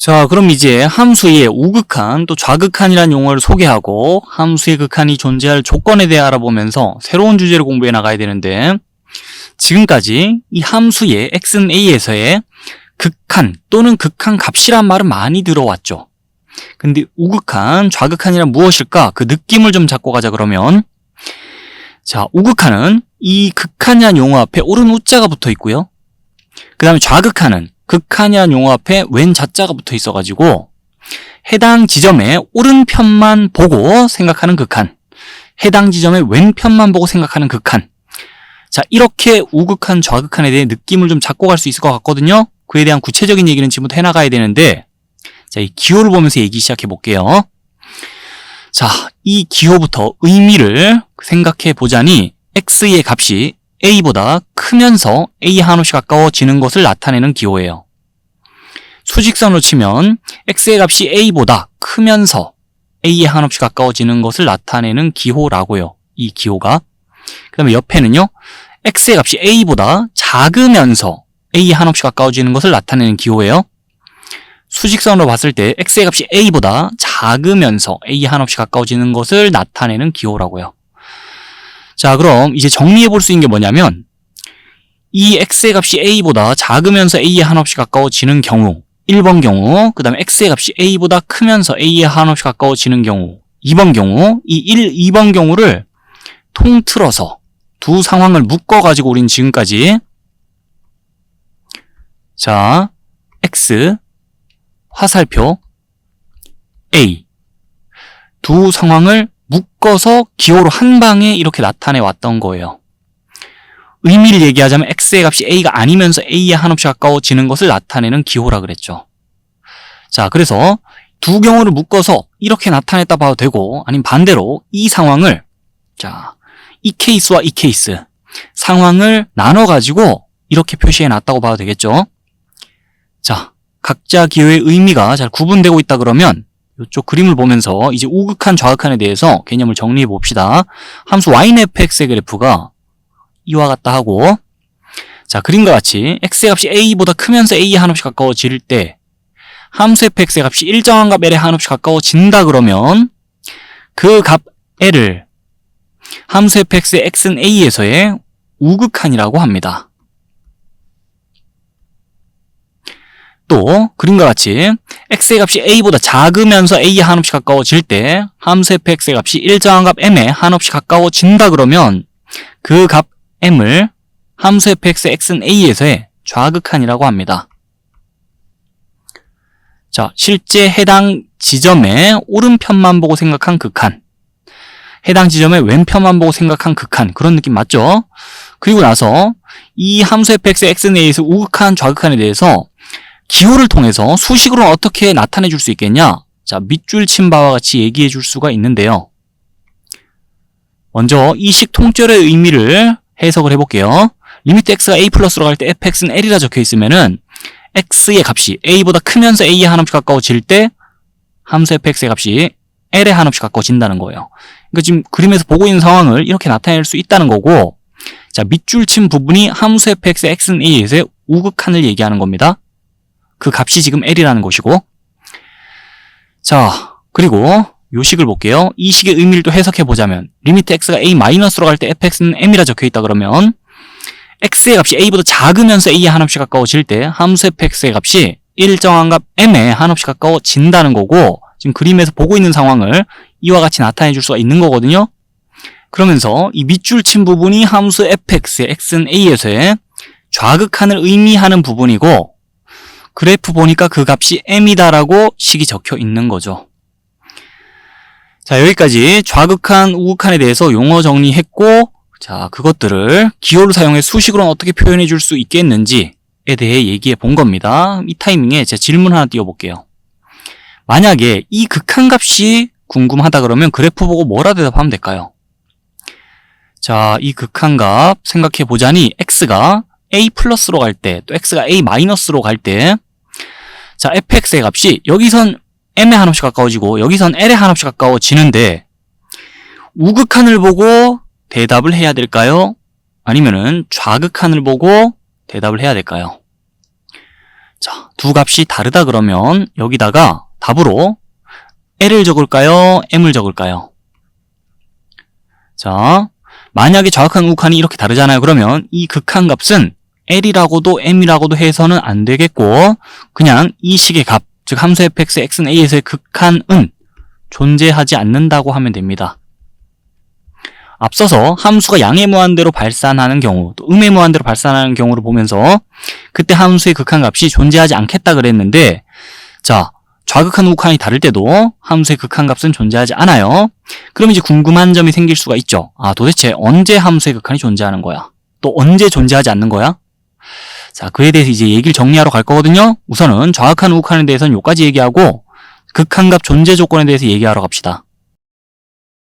자, 그럼 이제 함수의 우극한 또 좌극한이라는 용어를 소개하고 함수의 극한이 존재할 조건에 대해 알아보면서 새로운 주제를 공부해 나가야 되는데 지금까지 이 함수의 x는 a에서의 극한 또는 극한 값이란 말은 많이 들어왔죠. 근데 우극한, 좌극한이란 무엇일까? 그 느낌을 좀 잡고 가자 그러면 자, 우극한은 이 극한이라는 용어 앞에 오른 우자가 붙어 있고요. 그 다음에 좌극한은 극한이라는 용어 앞에 왼 자자가 붙어 있어가지고 해당 지점의 오른편만 보고 생각하는 극한 해당 지점의 왼편만 보고 생각하는 극한. 자 이렇게 우극한 좌극한에 대해 느낌을 좀 잡고 갈 수 있을 것 같거든요. 그에 대한 구체적인 얘기는 지금부터 해나가야 되는데 자 이 기호를 보면서 얘기 시작해 볼게요. 자 이 기호부터 의미를 생각해 보자니 x의 값이 a보다 크면서 a 한없이 가까워지는 것을 나타내는 기호예요. 수직선으로 치면 x의 값이 a보다 크면서 a에 한없이 가까워지는 것을 나타내는 기호라고요. 이 기호가. 그 다음에 옆에는요. x의 값이 a보다 작으면서 a에 한없이 가까워지는 것을 나타내는 기호예요. 수직선으로 봤을 때 x의 값이 a보다 작으면서 a에 한없이 가까워지는 것을 나타내는 기호라고요. 자, 그럼 이제 정리해 볼 수 있는 게 뭐냐면 이 x의 값이 a보다 작으면서 a에 한없이 가까워지는 경우 1번 경우, 그 다음에 x의 값이 a보다 크면서 a에 한없이 가까워지는 경우 2번 경우, 이 1, 2번 경우를 통틀어서 두 상황을 묶어가지고 우린 지금까지 자, x 화살표 a 두 상황을 묶어서 기호로 한 방에 이렇게 나타내 왔던 거예요. 의미를 얘기하자면 x의 값이 a가 아니면서 a에 한없이 가까워지는 것을 나타내는 기호라 그랬죠. 자, 그래서 두 경우를 묶어서 이렇게 나타냈다 봐도 되고 아니면 반대로 이 상황을 자, 이 케이스와 이 케이스 상황을 나눠 가지고 이렇게 표시해 놨다고 봐도 되겠죠. 자, 각자 기호의 의미가 잘 구분되고 있다 그러면 이쪽 그림을 보면서 이제 우극한 좌극한에 대해서 개념을 정리해 봅시다. 함수 y는 fx의 그래프가 이와 같다 하고 자 그림과 같이 x의 값이 a보다 크면서 a에 한없이 가까워질 때 함수 fx의 값이 일정한 값 l에 한없이 가까워진다 그러면 그 값 l을 함수 fx의 x는 a에서의 우극한이라고 합니다. 또 그림과 같이 x의 값이 a보다 작으면서 a에 한없이 가까워질 때 함수 fx의 값이 일정한 값 m에 한없이 가까워진다 그러면 그 값 m을 함수 fx의 x는 a에서의 좌극한이라고 합니다. 자, 실제 해당 지점의 오른편만 보고 생각한 극한 해당 지점의 왼편만 보고 생각한 극한 그런 느낌 맞죠? 그리고 나서 이 함수 fx의 x는 a에서 우극한 좌극한에 대해서 기호를 통해서 수식으로 어떻게 나타내 줄 수 있겠냐? 자, 밑줄 친 바와 같이 얘기해 줄 수가 있는데요. 먼저 이식 통절의 의미를 해석을 해볼게요. 리미트 x가 a 플러스로 갈 때 fx는 l이라 적혀 있으면은 x의 값이 a보다 크면서 a에 한없이 가까워질 때 함수 fx의 값이 l에 한없이 가까워진다는 거예요. 그러니까 지금 그림에서 보고 있는 상황을 이렇게 나타낼 수 있다는 거고 자 밑줄 친 부분이 함수 fx의 x는 a에서의 우극한을 얘기하는 겁니다. 그 값이 지금 L이라는 것이고 자 그리고 요 식을 볼게요. 이 식의 의미를 또 해석해 보자면 리미트 x가 a 마이너스로 갈때 fx는 m이라 적혀 있다 그러면 x의 값이 a보다 작으면서 a에 한없이 가까워질 때 함수 fx의 값이 일정한 값 m에 한없이 가까워진다는 거고 지금 그림에서 보고 있는 상황을 이와 같이 나타내 줄 수가 있는 거거든요. 그러면서 이 밑줄 친 부분이 함수 fx의 x는 a에서의 좌극한을 의미하는 부분이고 그래프 보니까 그 값이 m이다라고 식이 적혀 있는 거죠. 자, 여기까지 좌극한, 우극한에 대해서 용어 정리했고, 자, 그것들을 기호를 사용해 수식으로는 어떻게 표현해 줄 수 있겠는지에 대해 얘기해 본 겁니다. 이 타이밍에 제가 질문 하나 띄워볼게요. 만약에 이 극한 값이 궁금하다 그러면 그래프 보고 뭐라 대답하면 될까요? 자, 이 극한 값 생각해 보자니 x가 a 플러스로 갈 때, 또 x가 a 마이너스로 갈 때, 자, fx의 값이 여기선 m에 한없이 가까워지고 여기선 l에 한없이 가까워지는데 우극한을 보고 대답을 해야 될까요? 아니면은 좌극한을 보고 대답을 해야 될까요? 자, 두 값이 다르다 그러면 여기다가 답으로 L을 적을까요? M을 적을까요? 자, 만약에 좌극한 우극한이 이렇게 다르잖아요. 그러면 이 극한 값은 L이라고도 M이라고도 해서는 안 되겠고 그냥 이 식의 값, 즉 함수 fx, x는 a에서의 극한은 존재하지 않는다고 하면 됩니다. 앞서서 함수가 양의 무한대로 발산하는 경우, 또 음의 무한대로 발산하는 경우를 보면서 그때 함수의 극한값이 존재하지 않겠다 그랬는데 자, 좌극한 우극한이 다를 때도 함수의 극한값은 존재하지 않아요. 그럼 이제 궁금한 점이 생길 수가 있죠. 아, 도대체 언제 함수의 극한이 존재하는 거야? 또 언제 존재하지 않는 거야? 자, 그에 대해서 이제 얘기를 정리하러 갈 거거든요. 우선은 좌극한 우극한에 대해서는 여기까지 얘기하고 극한값 존재 조건에 대해서 얘기하러 갑시다.